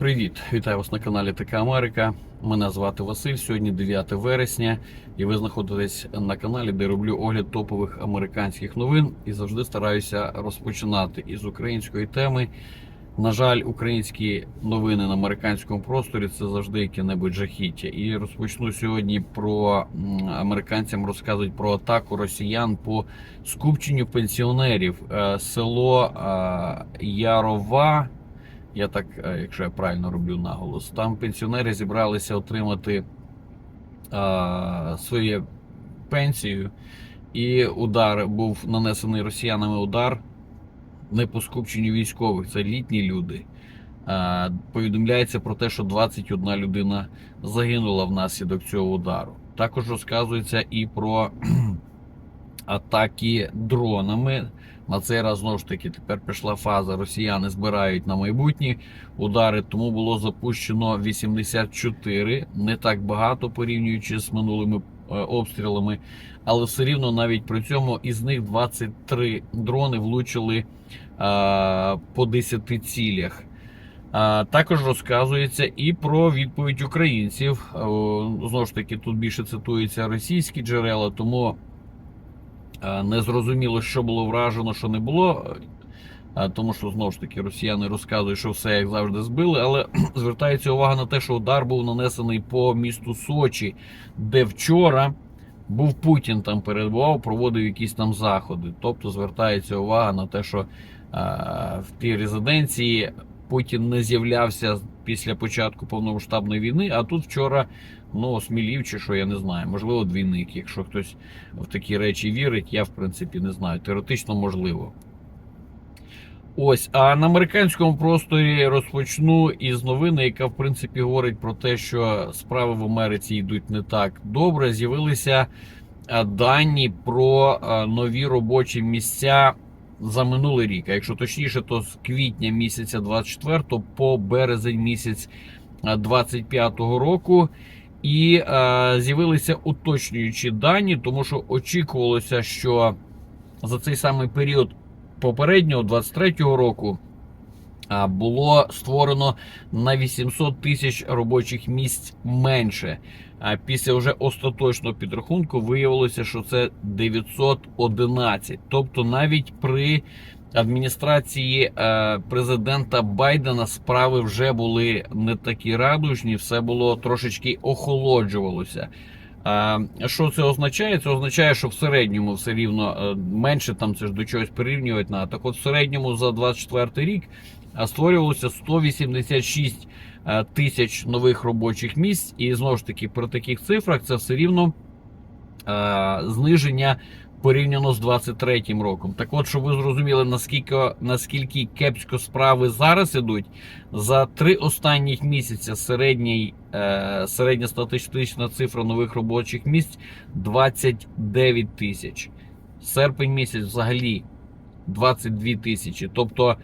Привіт, вітаю вас на каналі ТК Америка. Мене звати Василь. Сьогодні 9 вересня, і ви знаходитесь на каналі, де роблю огляд топових американських новин і завжди стараюся розпочинати із української теми. На жаль, українські новини на американському просторі це завжди яке-небудь жахіття. І розпочну сьогодні про американцям розказують про атаку росіян по скупченню пенсіонерів. Е, Село е, Ярова. Я так, е, якщо я правильно роблю наголос, там пенсіонери зібралися отримати а, свою пенсію, і удар був нанесений росіянами удар не по скупченню військових, це літні люди. А, повідомляється про те, що 21 людина загинула внаслідок цього удару. Також розказується і про атаки дронами. На цей раз знову ж таки тепер пішла фаза. Росіяни збирають на майбутні удари, тому було запущено 84, не так багато порівнюючи з минулими е, обстрілами, але все рівно навіть при цьому із них 23 дрони влучили е, по 10 цілях. А, також розказується і про відповідь українців. Знову ж таки, тут більше цитуються російські джерела, тому е, не зрозуміло, що було вражено, що не було. Е, Тому що знову ж таки росіяни розказують, що все як завжди збили, але звертається увага на те, що удар був нанесений по місту Сочі, де вчора був Путін там перебував, проводив якісь там заходи. Тобто звертається увага на те, що е, в тій резиденції Путін не з'являвся після початку повномасштабної війни, а тут вчора ну, осмілів чи що, я не знаю. Можливо, двійник. Якщо хтось в такі речі вірить, я в принципі не знаю. Теоретично можливо. Ось, а на американському просторі розпочну із новини, яка в принципі говорить про те, що справи в Америці йдуть не так добре. З'явилися дані про нові робочі місця за минулий рік. А якщо точніше, то з квітня місяця 24 по березень місяць а, 25 року. І е, з'явилися уточнюючі дані, тому що очікувалося, що за цей самий період попереднього 23-го року а, було створено на 800 тисяч робочих місць менше. А після вже остаточного підрахунку виявилося, що це 911. Тобто навіть при адміністрації е, президента Байдена справи вже були не такі радужні, все було трошечки охолоджувалося. А, Що це означає? Це означає, що в середньому все рівно е, менше там це ж до чогось порівнювати на так. От в середньому за 24 рік створювалося 186 е, тисяч нових робочих місць, і знову ж таки при таких цифрах це все рівно е, зниження порівняно з 23 роком. Так от, щоб ви зрозуміли, наскільки наскільки кепсько справи зараз ідуть, за три останніх місяця середній, е, середня статистична цифра нових робочих місць 29 тисяч. Серпень місяць взагалі 22 тисячі. Тобто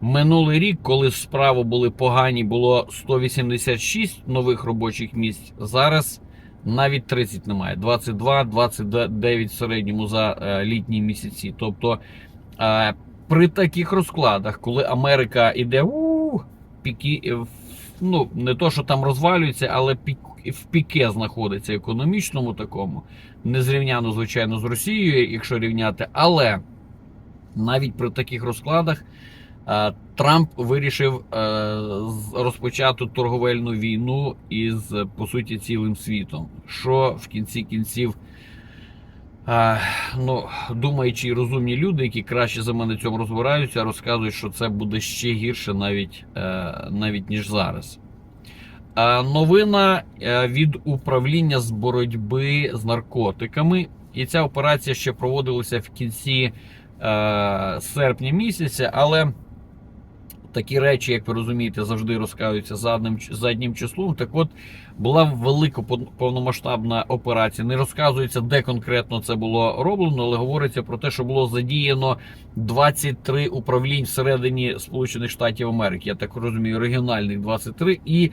минулий рік, коли справи були погані, було 186 нових робочих місць. Зараз навіть 30 немає. 22, 29 в середньому за е, літні місяці. Тобто е, при таких розкладах, коли Америка іде у піки, е, ну не то, що там розвалюється, але пік, в піке знаходиться економічному такому, незрівняно, звичайно, з Росією, якщо рівняти, але навіть при таких розкладах. Е, Трамп вирішив е, розпочати торговельну війну із по суті цілим світом. Що в кінці кінців, е, ну думаючи і розумні люди, які краще за мене цьому розбираються, розказують, що це буде ще гірше навіть, навіть ніж зараз. Новина від управління з боротьби з наркотиками. І ця операція ще проводилася в кінці серпня місяця, але такі речі, як ви розумієте, завжди розказуються задним, заднім числом. Так от була велика повномасштабна операція. Не розказується, де конкретно це було роблено, але говориться про те, що було задіяно 23 управлінь всередині Сполучених Штатів Америки. Я так розумію, регіональних 23 і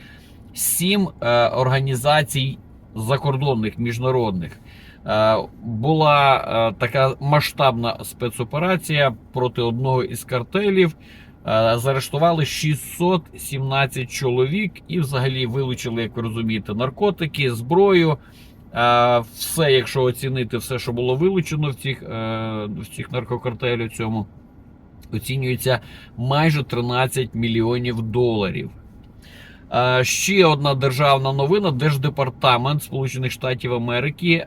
7 е, організацій закордонних міжнародних. Е, Була е, така масштабна спецоперація проти одного із картелів. Е, Заарештували 617 чоловік і взагалі вилучили, як ви розумієте, наркотики, зброю. Е, Все, якщо оцінити все, що було вилучено в цих, е, в цих наркокартелів цьому, оцінюється майже 13 мільйонів доларів. Ще одна державна новина: Держдепартамент Сполучених Штатів Америки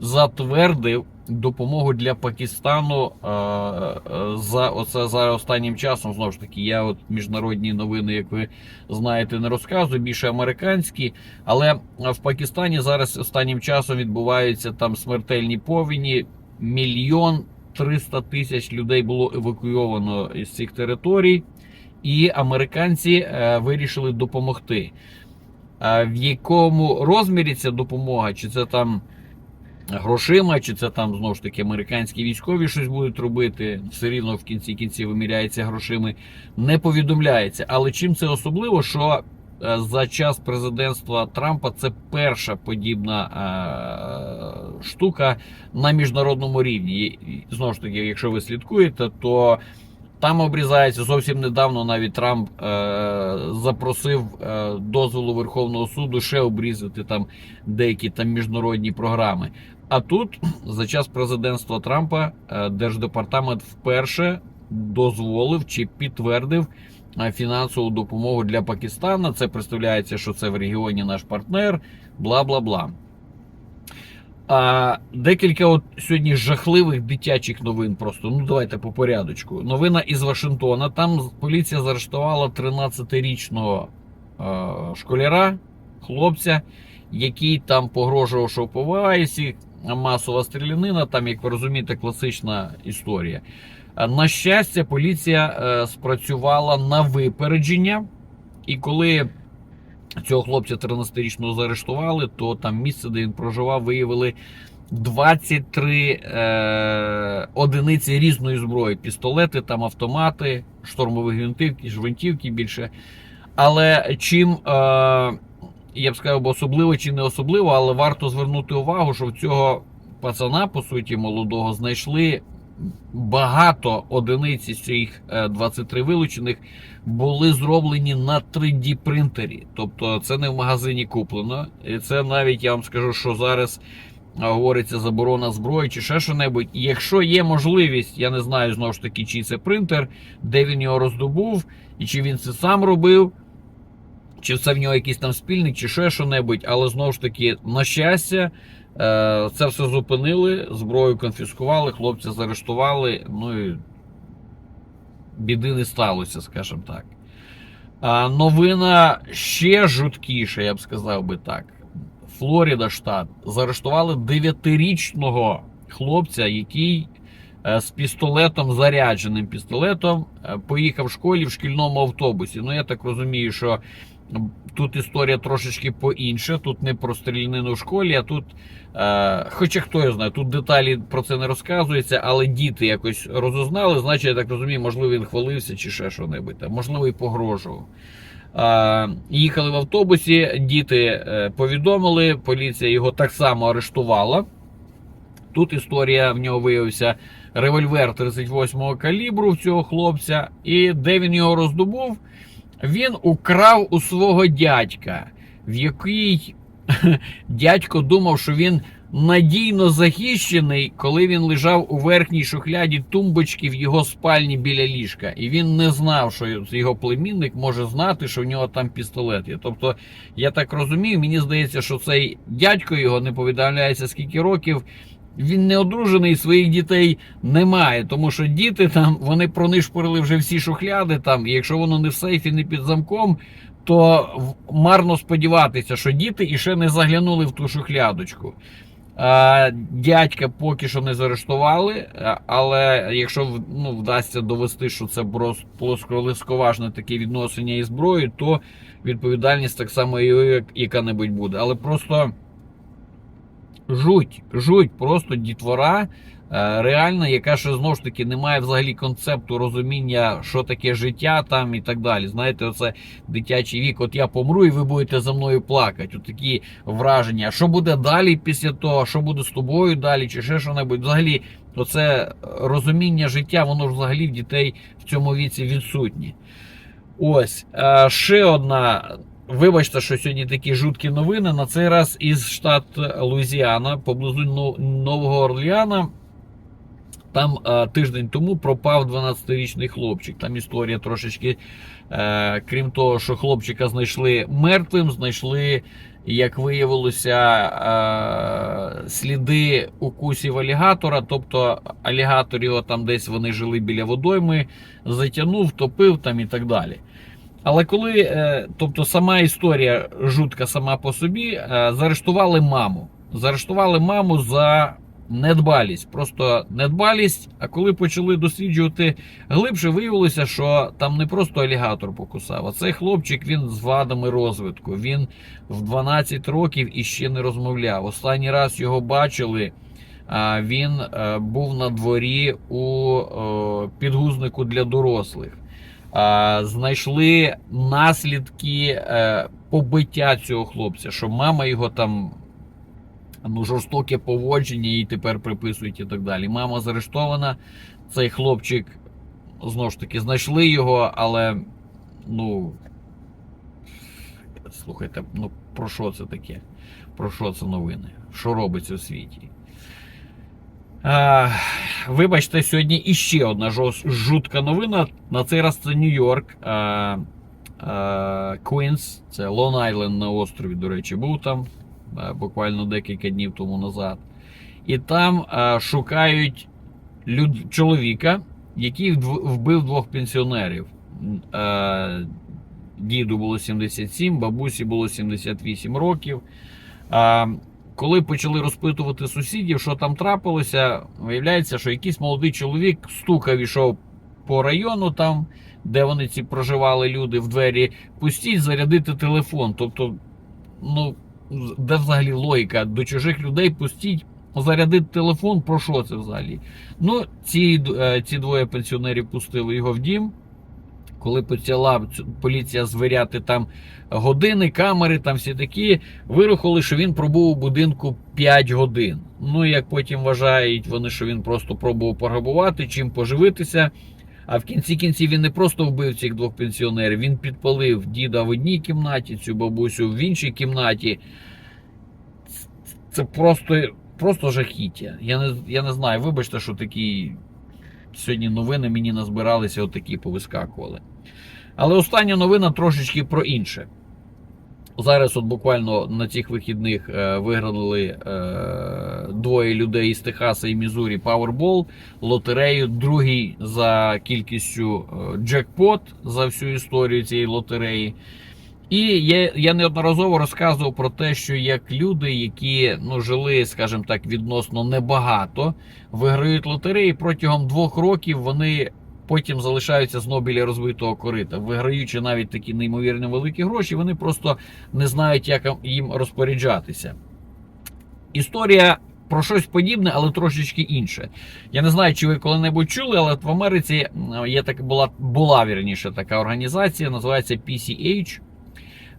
затвердив допомогу для Пакистану е, е, за оце за останнім часом. Знову ж таки, я от міжнародні новини, як ви знаєте, не розказую, більше американські. Але в Пакистані зараз останнім часом відбуваються там смертельні повені. Мільйон 300 тисяч людей було евакуйовано із цих територій, і американці е, вирішили допомогти. В якому розмірі ця допомога? Чи це там грошима, чи це там знову ж таки американські військові щось будуть робити? Все рівно в кінці кінців виміряється грошима, не повідомляється. Але чим це особливо, що е, за час президентства Трампа це перша подібна е, штука на міжнародному рівні. І, Знову ж таки, якщо ви слідкуєте, то там обрізається зовсім недавно. Навіть Трамп е, запросив е, дозволу Верховного суду ще обрізати там деякі там міжнародні програми. А тут за час президентства Трампа е, держдепартамент вперше дозволив чи підтвердив е, фінансову допомогу для Пакистана. Це представляється, що це в регіоні наш партнер, бла бла бла. А, декілька от сьогодні жахливих дитячих новин. Просто ну давайте по порядочку. Новина із Вашингтона. Там поліція заарештувала 13-річного е, школяра, хлопця, який там погрожував, що поваєсі, масова стрілянина. Там, як ви розумієте, класична історія. На щастя, поліція е, спрацювала на випередження, і коли Цього хлопця 13-річного заарештували, то там місце, де він проживав, виявили 23 е, одиниці різної зброї: пістолети, там автомати, штурмові гвинтівки, жвинтівки більше. Але чим, е, я б сказав, особливо чи не особливо, але варто звернути увагу, що в цього пацана, по суті, молодого, знайшли багато одиниць із цих е, 23 вилучених були зроблені на 3D принтері. Тобто це не в магазині куплено. І це навіть я вам скажу, що зараз говориться заборона зброї чи ще що-небудь. Якщо є можливість, я не знаю знову ж таки, чий це принтер, де він його роздобув, і чи він це сам робив. Чи це в нього якийсь там спільник, чи ще що-небудь, але знову ж таки, на щастя, е, це все зупинили, зброю конфіскували, хлопця заарештували. Ну і біди не сталося, скажімо так. Новина ще жуткіша, я б сказав би так. Флоріда штат заарештували 9-річного хлопця, який е, з пістолетом, зарядженим пістолетом, е, поїхав в школі в шкільному автобусі. Ну, я так розумію, що тут історія трошечки по-інше. Тут не про стрілянину в школі, а тут, е, хоча хто його знає, тут деталі про це не розказується, але діти якось розузнали. Значить, я так розумію, можливо, він хвалився чи ще що-небудь, там, можливо, і погрожував. Е, їхали в автобусі, діти е, повідомили, поліція його так само арештувала. Тут історія в нього виявився револьвер 38-го калібру в цього хлопця, і де він його роздобув, він украв у свого дядька, в який дядько думав, що він надійно захищений, коли він лежав у верхній шухляді тумбочки в його спальні біля ліжка. І він не знав, що його племінник може знати, що в нього там пістолет є. Тобто, я так розумію, мені здається, що цей дядько його не повідомляється скільки років. Він не одружений, своїх дітей немає, тому що діти там вони пронишпорили вже всі шухляди. Там, і якщо воно не в сейфі, не під замком, то марно сподіватися, що діти іще не заглянули в ту шухлядочку. Дядька поки що не заарештували, але якщо ну, вдасться довести, що це плосколисковажне таке відношення із зброєю, то відповідальність так само і як- яка-небудь буде. Але просто жуть, жуть, просто дітвора е, реальна, яка ще знову ж таки не має взагалі концепту розуміння, що таке життя там і так далі. Знаєте, оце дитячий вік. От я помру, і ви будете за мною плакати. От такі враження. Що буде далі після того, що буде з тобою далі, чи ще що-небудь. Взагалі, оце розуміння життя, воно ж взагалі в дітей в цьому віці відсутнє. Ось е, ще одна. Вибачте, що сьогодні такі жуткі новини. На цей раз із штат Луїзіана, поблизу Нового Орлеана. Там е, тиждень тому пропав 12-річний хлопчик. Там історія трошечки, е, крім того, що хлопчика знайшли мертвим, знайшли, як виявилося, е, сліди укусів алігатора. Тобто алігатор його там десь вони жили біля водойми, затягнув, топив там і так далі. Але коли, е, тобто сама історія жутка сама по собі, е, заарештували маму. Заарештували маму за недбалість. Просто недбалість. А коли почали досліджувати глибше, виявилося, що там не просто алігатор покусав, а цей хлопчик він з вадами розвитку. Він в 12 років іще не розмовляв. Останній раз його бачили. а Він е, був на дворі у е, підгузнику для дорослих. Знайшли наслідки е, побиття цього хлопця, що мама його там ну, жорстоке поводження їй тепер приписують і так далі. Мама заарештована, цей хлопчик знову ж таки знайшли його, але ну. Слухайте, ну про що це таке? Про що це новини? Що робиться у світі? Вибачте, сьогодні іще одна жутка новина. На цей раз це Нью-Йорк. Квінс, це Лон Айленд на острові, до речі, був там буквально декілька днів тому назад. І там шукають люд... чоловіка, який вбив двох пенсіонерів. Діду було 77, бабусі було 78 років. Коли почали розпитувати сусідів, що там трапилося, виявляється, що якийсь молодий чоловік стукав ішов по району, там, де вони ці проживали люди в двері, пустіть зарядити телефон. Тобто, ну, де взагалі логіка? До чужих людей пустіть зарядити телефон, про що це взагалі? Ну, ці, е, ці двоє пенсіонерів пустили його в дім. Коли почала поліція звіряти там години, камери, там всі такі, вирахували, що він пробув у будинку 5 годин. Ну, як потім вважають вони, що він просто пробував пограбувати, чим поживитися. А в кінці кінців він не просто вбив цих двох пенсіонерів, він підпалив діда в одній кімнаті, цю бабусю в іншій кімнаті. Це просто, просто жахіття. Я не, я не знаю, вибачте, що такі сьогодні новини мені назбиралися, отакі повискакували. Але остання новина трошечки про інше. Зараз, от буквально на цих вихідних е, виграли е, двоє людей із Техаса і Мізурі Powerball, лотерею, другий за кількістю е, джекпот за всю історію цієї лотереї. І я, я неодноразово розказував про те, що як люди, які ну, жили, скажімо так, відносно небагато, виграють лотереї протягом двох років вони потім залишаються знову біля розбитого корита. Виграючи навіть такі неймовірно великі гроші, вони просто не знають, як їм розпоряджатися. Історія про щось подібне, але трошечки інше. Я не знаю, чи ви коли-небудь чули, але в Америці є так, була, була вірніше така організація, називається PCH.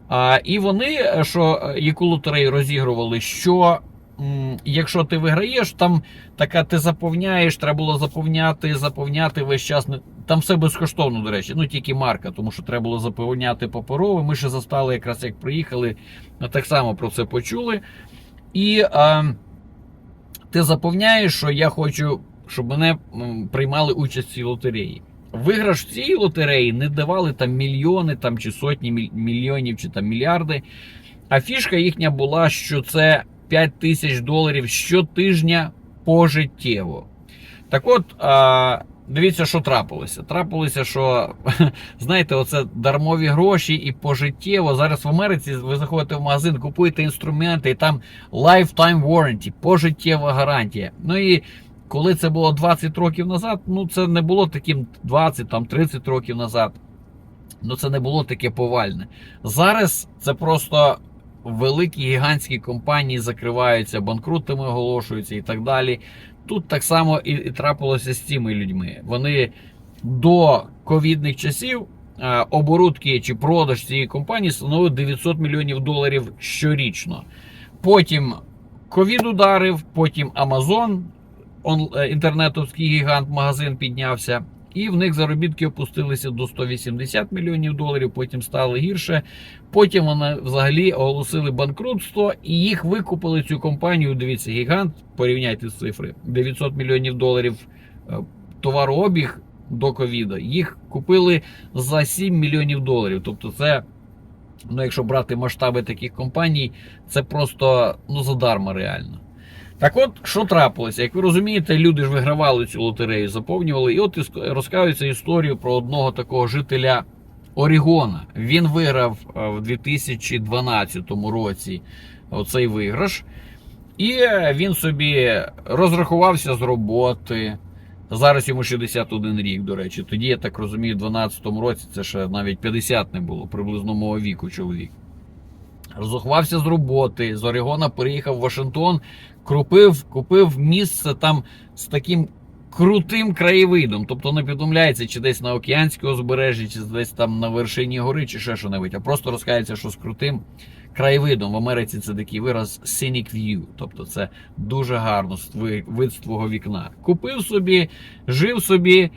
А, і вони, е, що е, яку лотерею розігрували, що якщо ти виграєш, там така ти заповняєш, треба було заповняти, заповняти весь час. Там все безкоштовно, до речі, ну тільки марка, тому що треба було заповняти паперове. Ми ще застали, якраз як приїхали, так само про це почули. І а, ти заповняєш, що я хочу, щоб мене приймали участь в цій лотереї. Виграш цій лотереї не давали там мільйони там, чи сотні мільйонів, чи там мільярди. А фішка їхня була, що це 5 тисяч доларів щотижня пожиттєво. Так от, а, дивіться, що трапилося. Трапилося, що, знаєте, оце дармові гроші і пожиттєво. Зараз в Америці ви заходите в магазин, купуєте інструменти, і там lifetime warranty, пожиттєва гарантія. Ну і коли це було 20 років назад, ну це не було таким 20, там 30 років назад. Ну це не було таке повальне. Зараз це просто великі гігантські компанії закриваються, банкрутами оголошуються і так далі. тут так само і, і трапилося з цими людьми. Вони до ковідних часів е, оборудки чи продаж цієї компанії становив 900 мільйонів доларів щорічно. Потім ковід ударив, потім Amazon, он, е, інтернетовський гігант, магазин піднявся. І в них заробітки опустилися до 180 мільйонів доларів, потім стало гірше. Потім вони взагалі оголосили банкрутство і їх викупили цю компанію. Дивіться, гігант, порівняйте з цифри: 900 мільйонів доларів е, товарообіг до ковіда. Їх купили за 7 мільйонів доларів. Тобто, це, ну якщо брати масштаби таких компаній, це просто ну задарма реально. Так от, що трапилося? Як ви розумієте, люди ж вигравали цю лотерею, заповнювали. І от розказується історію про одного такого жителя Орігона. Він виграв е, в 2012 році оцей виграш. І е, він собі розрахувався з роботи. Зараз йому 61 рік, до речі. Тоді, я так розумію, в 2012 році це ще навіть 50 не було, приблизно мого віку чоловік. Розрахувався з роботи, з Орегона переїхав в Вашингтон, купив, купив місце там з таким крутим краєвидом. Тобто не повідомляється, чи десь на океанському узбережжі, чи десь там на вершині гори, чи ще що-небудь, а просто розказується, що з крутим краєвидом. В Америці це такий вираз scenic view, тобто це дуже гарно вид з твого вікна. Купив собі, жив собі,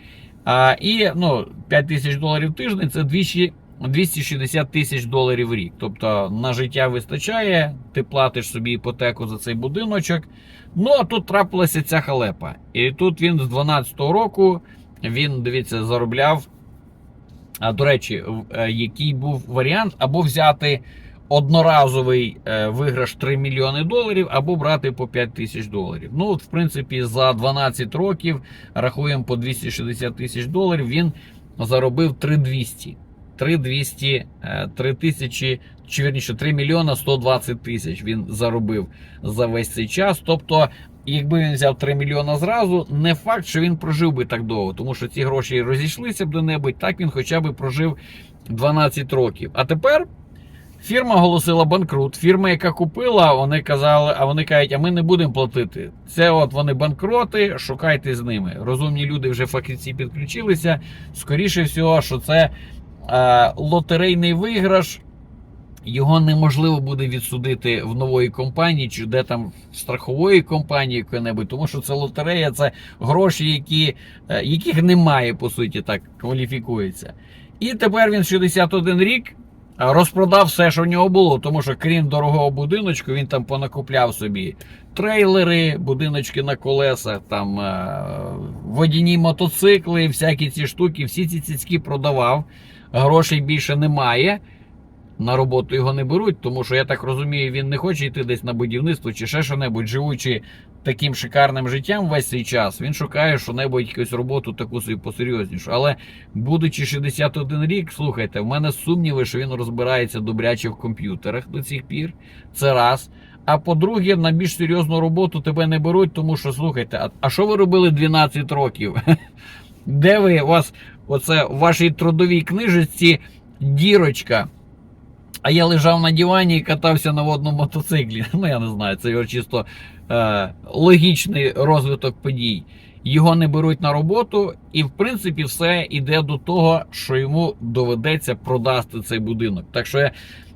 а, і ну, 5 тисяч доларів тиждень це 200 260 тисяч доларів в рік. Тобто на життя вистачає, ти платиш собі іпотеку за цей будиночок. Ну а тут трапилася ця халепа. І тут він з 12-го року він, дивіться, заробляв. А до речі, е, який був варіант, або взяти одноразовий е, виграш 3 мільйони доларів, або брати по 5 тисяч доларів. Ну, от, в принципі, за 12 років рахуємо по 260 тисяч доларів. Він заробив 3200. 3200, е, 3 тисячі, чи вірніше 3 мільйона 120 тисяч він заробив за весь цей час. Тобто, якби він взяв 3 мільйона зразу, не факт, що він прожив би так довго, тому що ці гроші розійшлися б до небудь, так він хоча б прожив 12 років. А тепер фірма оголосила банкрут. Фірма, яка купила, вони казали, а вони кажуть, а ми не будемо платити. Це от вони банкроти, шукайте з ними. Розумні люди вже фахівці підключилися. Скоріше всього, що це е, лотерейний виграш. Його неможливо буде відсудити в нової компанії чи де там в страхової компанії якої-небудь, тому що це лотерея, це гроші, які, е, яких немає, по суті, так кваліфікується. І тепер він 61 рік розпродав все, що в нього було, тому що крім дорогого будиночку, він там понакупляв собі трейлери, будиночки на колесах, там е, водяні мотоцикли, всякі ці штуки, всі ці цицьки продавав. Грошей більше немає. На роботу його не беруть, тому що я так розумію, він не хоче йти десь на будівництво чи ще що-небудь, живучи таким шикарним життям весь цей час, він шукає що-небудь якусь роботу таку собі посерйознішу. Але будучи 61 рік, слухайте, в мене сумніви, що він розбирається добряче в комп'ютерах до цих пір. Це раз. А по-друге, на більш серйозну роботу тебе не беруть, тому що слухайте, а, що ви робили 12 років? Де ви у вас оце в вашій трудовій книжечці дірочка? А я лежав на дивані і катався на водному мотоциклі. Ну, я не знаю, це його чисто е, логічний розвиток подій. Його не беруть на роботу, і в принципі все йде до того, що йому доведеться продасти цей будинок. Так що я,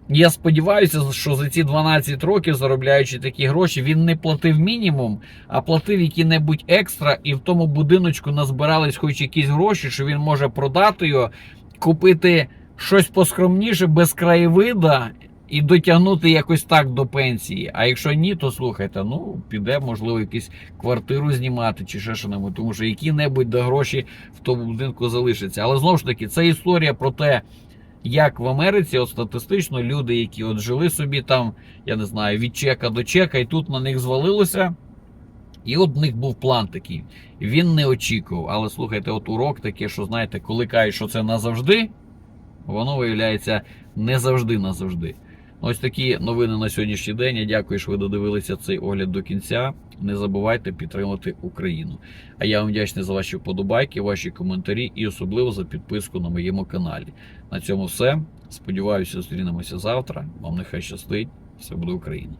я сподіваюся, що за ці 12 років, заробляючи такі гроші, він не платив мінімум, а платив які-небудь екстра, і в тому будиночку назбирались хоч якісь гроші, що він може продати його, купити щось поскромніше, без краєвида. І дотягнути якось так до пенсії. А якщо ні, то слухайте, ну піде, можливо, якусь квартиру знімати чи ще що небудь, тому що які-небудь гроші в тому будинку залишаться. Але знову ж таки, це історія про те, як в Америці от статистично люди, які от жили собі там, я не знаю, від чека до чека, і тут на них звалилося. І от в них був план такий. Він не очікував. Але слухайте, от урок такий, що знаєте, коли кажуть, що це назавжди, воно виявляється не завжди назавжди. Ось такі новини на сьогоднішній день. Я дякую, що ви додивилися цей огляд до кінця. Не забувайте підтримати Україну. А я вам вдячний за ваші вподобайки, ваші коментарі і особливо за підписку на моєму каналі. На цьому все. Сподіваюся, зустрінемося завтра. Вам нехай щастить. Все буде Україна.